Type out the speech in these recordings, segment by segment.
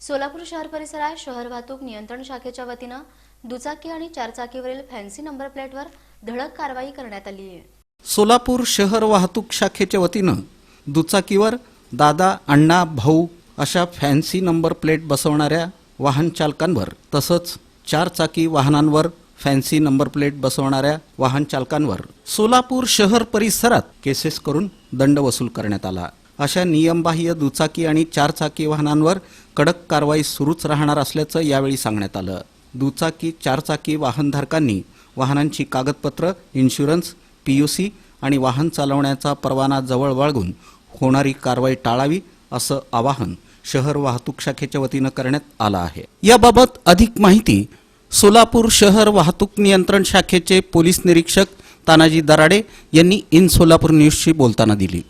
सोलापूर शहर परिसरात शहर वाहतूक नियंत्रण शाखेच्या वतीनं दुचाकी आणि चारचाकीवरील फॅन्सी नंबर प्लेटवर धडक कारवाई करण्यात आली आहे. सोलापूर शहर वाहतूक शाखेच्या वतीनं दुचाकीवर दादा अण्णा भाऊ अशा फॅन्सी नंबर प्लेट बसवणाऱ्या वाहन चालकांवर तसंच चारचाकी वाहनांवर फॅन्सी नंबर प्लेट बसवणाऱ्या वाहन चालकांवर सोलापूर शहर परिसरात केसेस करून दंड वसूल करण्यात आला. अशा नियमबाह्य दुचाकी आणि चारचाकी वाहनांवर कडक कारवाई सुरूच राहणार असल्याचं यावेळी सांगण्यात आलं. दुचाकी चारचाकी वाहनधारकांनी वाहनांची कागदपत्र इन्शुरन्स पीयूसी आणि वाहन चालवण्याचा परवाना जवळ बाळगून होणारी कारवाई टाळावी असं आवाहन शहर वाहतूक शाखेच्या वतीनं करण्यात आलं आहे. याबाबत अधिक माहिती सोलापूर शहर वाहतूक नियंत्रण शाखेचे पोलीस निरीक्षक तानाजी दराडे यांनी इन सोलापूर न्यूजशी बोलताना दिली.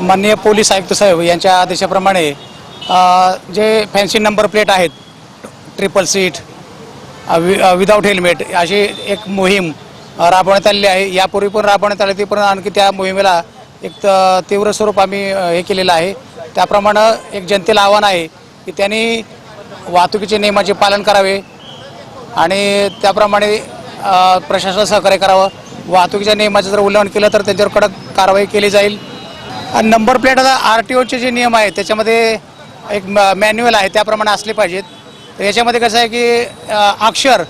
माननीय पोलीस आयुक्त साहेब यांच्या आदेशाप्रमाणे जे फॅन्सी नंबर प्लेट आहेत ट्रिपल सीट विदाऊट हेल्मेट अशी एक मोहीम राबवण्यात आलेली आहे. यापूर्वी पण राबवण्यात आली ती पण आणखी त्या मोहिमेला एक तीव्र स्वरूप आम्ही हे केलेलं आहे. त्याप्रमाणे एक जनतेला आव्हान आहे की त्यांनी वाहतुकीचे नियमाचे पालन करावे आणि त्याप्रमाणे प्रशासन प्रशासनाला सहकार्य करावं. वाहतुकीच्या नियमाचं जर उल्लंघन केलं तर त्यांच्यावर कडक कारवाई केली जाईल. नंबर प्लेट आता आर टी ओचे जे नियम आहेत त्याच्यामध्ये एक मॅन्युअल आहे त्याप्रमाणे असले पाहिजेत. तर याच्यामध्ये कसं आहे की अक्षर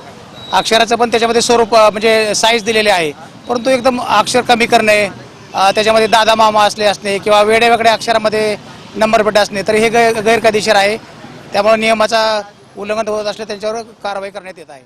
अक्षराचं पण त्याच्यामध्ये स्वरूप म्हणजे साईज दिलेले आहे. परंतु एकदम अक्षर कमी करणे त्याच्यामध्ये दादा मामा असले असणे किंवा वेगळ्या अक्षरामध्ये नंबर प्लेट असणे तर हे गै गैरकायदेशीर आहे. त्यामुळे नियमाचा उल्लंघन होत असले त्यांच्यावर कारवाई करण्यात येत आहे.